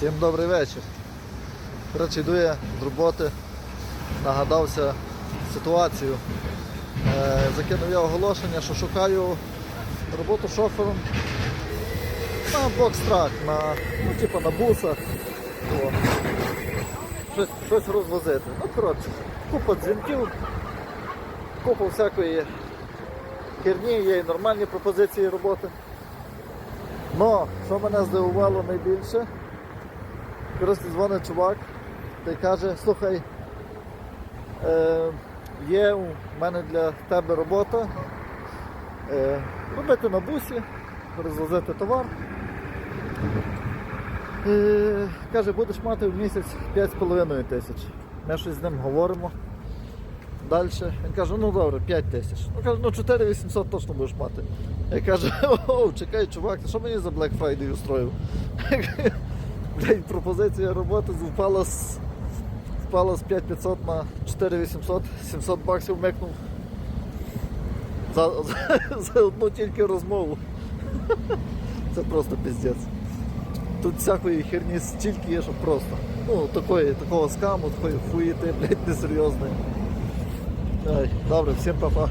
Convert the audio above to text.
Всім добрий вечір. Коротше, йду я з роботи, нагадався ситуацію. Е, закинув я оголошення, що шукаю роботу шофером на бокстрак, на, ну, типу, на бусах. Щось, щось розвозити. Ну, коротше, купа дзвінків, купа всякої херні, є і нормальні пропозиції роботи. Но, що мене здивувало найбільше, коротше дзвонить чувак та й каже, слухай, е, є у мене для тебе робота е, робити на бусі, розвозити товар. Е, каже, будеш мати в місяць 5,5 тисяч. Ми щось з ним говоримо. Далі. Він каже, ну добре, 5 тисяч. Ну каже, ну 4800 точно будеш мати. Я кажу, о, чекай, чувак, ти що мені за Black Friday устроїв? Блядь, пропозиція роботи впала з, впала з 5500 на 4800, 700 баксів микнув. За, за, за одну тільки розмову. Це просто піздець. Тут всякої херні стільки є, що просто. Ну, такої, такого скаму, такої хуїти, блядь, несерйозної. Добре, всім па-па.